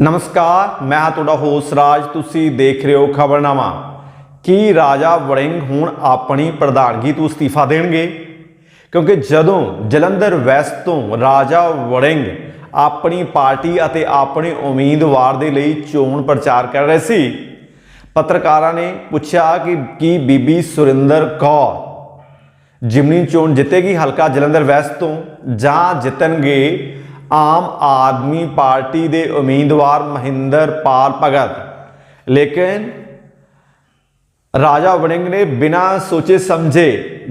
ਨਮਸਕਾਰ, ਮੈਂ ਹਾਂ ਤੁਹਾਡਾ ਹੋਸਟ ਰਾਜ। ਤੁਸੀਂ ਦੇਖ ਰਹੇ ਹੋ ਖਬਰਨਾਮਾ। ਕੀ ਰਾਜਾ ਵੜਿੰਗ ਹੁਣ ਆਪਣੀ ਪ੍ਰਧਾਨਗੀ ਤੋਂ ਅਸਤੀਫਾ ਦੇਣਗੇ? ਕਿਉਂਕਿ ਜਦੋਂ ਜਲੰਧਰ ਵੈਸਟ ਤੋਂ ਰਾਜਾ ਵੜਿੰਗ ਆਪਣੀ ਪਾਰਟੀ ਅਤੇ ਆਪਣੇ ਉਮੀਦਵਾਰ ਦੇ ਲਈ ਚੋਣ ਪ੍ਰਚਾਰ ਕਰ ਰਹੇ ਸੀ, ਪੱਤਰਕਾਰਾਂ ਨੇ ਪੁੱਛਿਆ ਕਿ ਕੀ ਬੀਬੀ ਸੁਰਿੰਦਰ ਕੌਰ ਜਿਮਨੀ ਚੋਣ ਜਿੱਤੇਗੀ ਹਲਕਾ ਜਲੰਧਰ ਵੈਸਟ ਤੋਂ ਜਾਂ ਜਿੱਤਣਗੇ ਆਮ ਆਦਮੀ ਪਾਰਟੀ ਦੇ ਉਮੀਦਵਾਰ ਮਹਿੰਦਰ ਪਾਲ ਭਗਤ। ਲੇਕਿਨ ਰਾਜਾ ਵੜਿੰਗ ਨੇ ਬਿਨਾਂ ਸੋਚੇ ਸਮਝੇ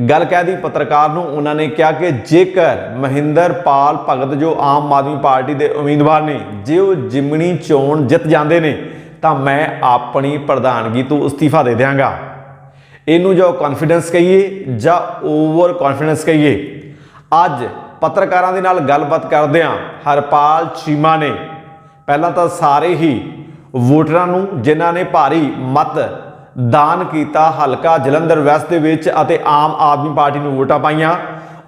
ਗੱਲ ਕਹਿ ਦੀ ਪੱਤਰਕਾਰ ਨੂੰ, ਉਹਨਾਂ ਨੇ ਕਿਹਾ ਕਿ ਜੇਕਰ ਮਹਿੰਦਰ ਪਾਲ ਭਗਤ ਜੋ ਆਮ ਆਦਮੀ ਪਾਰਟੀ ਦੇ ਉਮੀਦਵਾਰ ਨੇ, ਜੇ ਉਹ ਜਿਮਣੀ ਚੋਣ ਜਿੱਤ ਜਾਂਦੇ ਨੇ, ਤਾਂ ਮੈਂ ਆਪਣੀ ਪ੍ਰਧਾਨਗੀ ਤੋਂ ਅਸਤੀਫਾ ਦੇ ਦਿਆਂਗਾ। ਇਹਨੂੰ ਜੋ ਕੌਨਫੀਡੈਂਸ ਕਹੀਏ ਜਾਂ ਓਵਰ ਕੌਨਫੀਡੈਂਸ ਕਹੀਏ, ਅੱਜ ਪੱਤਰਕਾਰਾਂ ਦੇ ਨਾਲ ਗੱਲਬਾਤ ਕਰਦਿਆਂ ਹਰਪਾਲ ਚੀਮਾ ਨੇ ਪਹਿਲਾਂ ਤਾਂ ਸਾਰੇ ਹੀ ਵੋਟਰਾਂ ਨੂੰ, ਜਿਨ੍ਹਾਂ ਨੇ ਭਾਰੀ ਮਤ ਦਾਨ ਕੀਤਾ, ਹਲਕਾ ਜਲੰਧਰ ਵੈਸਟ ਦੇ ਵਿੱਚ ਅਤੇ ਆਮ ਆਦਮੀ ਪਾਰਟੀ ਨੂੰ ਵੋਟਾਂ ਪਾਈਆਂ।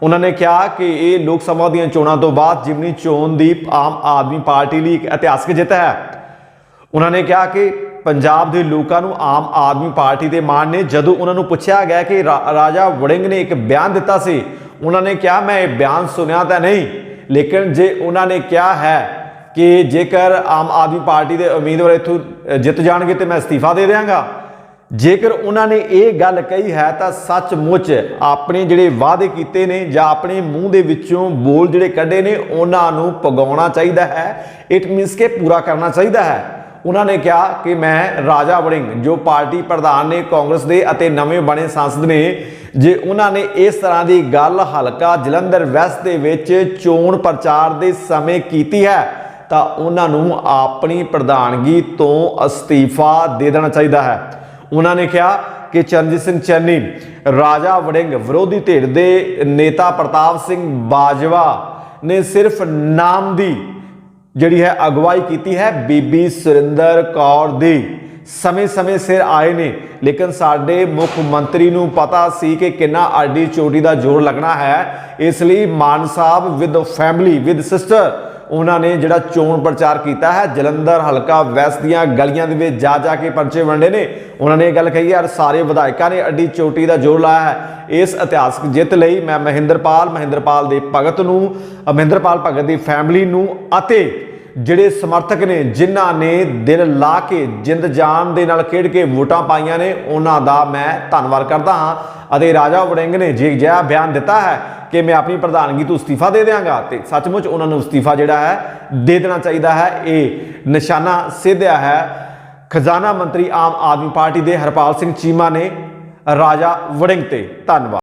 ਉਹਨਾਂ ਨੇ ਕਿਹਾ ਕਿ ਇਹ ਲੋਕ ਸਭਾ ਦੀਆਂ ਚੋਣਾਂ ਤੋਂ ਬਾਅਦ ਜਿਮਨੀ ਚੋਣ ਦੀ ਆਮ ਆਦਮੀ ਪਾਰਟੀ ਲਈ ਇੱਕ ਇਤਿਹਾਸਕ ਜਿੱਤ ਹੈ। ਉਹਨਾਂ ਨੇ ਕਿਹਾ ਕਿ ਪੰਜਾਬ ਦੇ ਲੋਕਾਂ ਨੂੰ ਆਮ ਆਦਮੀ ਪਾਰਟੀ ਦੇ ਮਾਣ ਨੇ। ਜਦੋਂ ਉਹਨਾਂ ਨੂੰ ਪੁੱਛਿਆ ਗਿਆ ਕਿ ਰਾਜਾ ਵੜਿੰਗ ਨੇ ਇੱਕ ਬਿਆਨ ਦਿੱਤਾ ਸੀ ਉਹਨਾਂ ਨੇ ਕਿਹਾ, ਮੈਂ ਇਹ ਬਿਆਨ ਸੁਣਿਆ ਤਾਂ ਨਹੀਂ, ਲੇਕਿਨ ਜੇ ਉਹਨਾਂ ਨੇ ਕਿਹਾ ਹੈ ਕਿ ਜੇਕਰ ਆਮ ਆਦਮੀ ਪਾਰਟੀ ਦੇ ਉਮੀਦਵਾਰ ਇੱਥੋਂ ਜਿੱਤ ਜਾਣਗੇ ਤੇ ਮੈਂ ਅਸਤੀਫਾ ਦੇ ਦਿਆਂਗਾ। ਜੇਕਰ ਉਹਨਾਂ ਨੇ ਇਹ ਗੱਲ ਕਹੀ ਹੈ, ਤਾਂ ਸੱਚਮੁੱਚ ਆਪਣੇ ਜਿਹੜੇ ਵਾਅਦੇ ਕੀਤੇ ਨੇ ਜਾਂ ਆਪਣੇ ਮੂੰਹ ਦੇ ਵਿੱਚੋਂ ਬੋਲ ਜਿਹੜੇ ਕੱਢੇ ਨੇ, ਉਹਨਾਂ ਨੂੰ ਪਗਾਉਣਾ ਚਾਹੀਦਾ ਹੈ। ਇਟ ਮੀਨਸ ਕਿ ਪੂਰਾ ਕਰਨਾ ਚਾਹੀਦਾ ਹੈ। ਉਹਨਾਂ ਨੇ ਕਿਹਾ ਕਿ ਮੈਂ ਰਾਜਾ ਵੜਿੰਗ, ਜੋ ਪਾਰਟੀ ਪ੍ਰਧਾਨ ਨੇ ਕਾਂਗਰਸ ਦੇ ਅਤੇ ਨਵੇਂ ਬਣੇ ਸੰਸਦ ਨੇ, ਜੇ ਉਹਨਾਂ ਨੇ ਇਸ ਤਰ੍ਹਾਂ ਦੀ ਗੱਲ ਹਲਕਾ ਜਲੰਧਰ ਵੈਸਟ ਦੇ ਵਿੱਚ ਚੋਣ ਪ੍ਰਚਾਰ ਦੇ ਸਮੇਂ ਕੀਤੀ ਹੈ, ਤਾਂ ਉਹਨਾਂ ਨੂੰ ਆਪਣੀ ਪ੍ਰਧਾਨਗੀ ਤੋਂ ਅਸਤੀਫਾ ਦੇ ਦੇਣਾ ਚਾਹੀਦਾ ਹੈ। ਉਹਨਾਂ ਨੇ ਕਿਹਾ ਕਿ ਚਰਨਜੀਤ ਸਿੰਘ ਚੰਨੀ, ਰਾਜਾ ਵੜਿੰਗ ਵਿਰੋਧੀ ਧਿਰ ਦੇ ਨੇਤਾ ਪ੍ਰਤਾਪ ਸਿੰਘ ਬਾਜਵਾ ਨੇ ਸਿਰਫ ਨਾਮ ਦੀ ਜਿਹੜੀ ਹੈ ਅਗਵਾਈ ਕੀਤੀ ਹੈ ਬੀਬੀ ਸੁਰਿੰਦਰ ਕੌਰ ਦੀ। ਸਮੇਂ-ਸਮੇਂ ਸਿਰ ਆਏ ਨੇ, ਲੇਕਿਨ ਸਾਡੇ ਮੁੱਖ ਮੰਤਰੀ ਨੂੰ ਪਤਾ ਸੀ ਕਿ ਕਿੰਨਾ ਆਡੀ ਚੋਟੀ ਦਾ ਜ਼ੋਰ ਲੱਗਣਾ ਹੈ। ਇਸ ਲਈ Mann Sahib with family with sister ਉਹਨਾਂ ਨੇ ਜਿਹੜਾ ਚੋਣ ਪ੍ਰਚਾਰ ਕੀਤਾ ਹੈ, ਜਲੰਧਰ ਹਲਕਾ ਵੈਸਟ ਦੀਆਂ ਗਲੀਆਂ ਦੇ ਵਿੱਚ ਜਾ ਜਾ ਕੇ ਪਰਚੇ ਵੰਡੇ ਨੇ। ਉਹਨਾਂ ਨੇ ਇਹ ਗੱਲ ਕਹੀ ਹੈ ਔਰ ਸਾਰੇ ਵਿਧਾਇਕਾਂ ਨੇ ਅੱਡੀ ਚੋਟੀ ਦਾ ਜ਼ੋਰ ਲਾਇਆ ਹੈ। ਇਸ ਇਤਿਹਾਸਕ ਜਿੱਤ ਲਈ ਮੈਂ ਮਹਿੰਦਰਪਾਲ ਮਹਿੰਦਰਪਾਲ ਦੇ ਭਗਤ ਨੂੰ ਮਹਿੰਦਰਪਾਲ ਭਗਤ ਦੀ ਫੈਮਿਲੀ ਨੂੰ ਅਤੇ ਜਿਹੜੇ ਸਮਰਥਕ ਨੇ, ਜਿਨ੍ਹਾਂ ਨੇ ਦਿਲ ਲਾ ਕੇ ਜਿੰਦ ਜਾਨ ਦੇ ਨਾਲ ਖੇਡ ਕੇ ਵੋਟਾਂ ਪਾਈਆਂ ਨੇ, ਉਹਨਾਂ ਦਾ ਮੈਂ ਧੰਨਵਾਦ ਕਰਦਾ ਹਾਂ। ਅਤੇ ਰਾਜਾ ਵੜਿੰਗ ਨੇ ਜੇ ਜਿਹਾ ਬਿਆਨ ਦਿੱਤਾ ਹੈ ਕਿ ਮੈਂ ਆਪਣੀ ਪ੍ਰਧਾਨਗੀ ਤੋਂ ਅਸਤੀਫਾ ਦੇ ਦਿਆਂਗਾ, ਤੇ ਸੱਚਮੁੱਚ ਉਹਨਾਂ ਨੂੰ ਅਸਤੀਫਾ ਜਿਹੜਾ ਹੈ ਦੇ ਦੇਣਾ ਚਾਹੀਦਾ ਹੈ। ਇਹ ਨਿਸ਼ਾਨਾ ਸਿੱਧਿਆ ਹੈ। ਖਜ਼ਾਨਾ ਮੰਤਰੀ ਆਮ ਆਦਮੀ ਪਾਰਟੀ ਦੇ ਹਰਪਾਲ ਸਿੰਘ ਚੀਮਾ ਨੇ ਰਾਜਾ ਵੜਿੰਗ ਤੇ ਧੰਨਵਾਦ।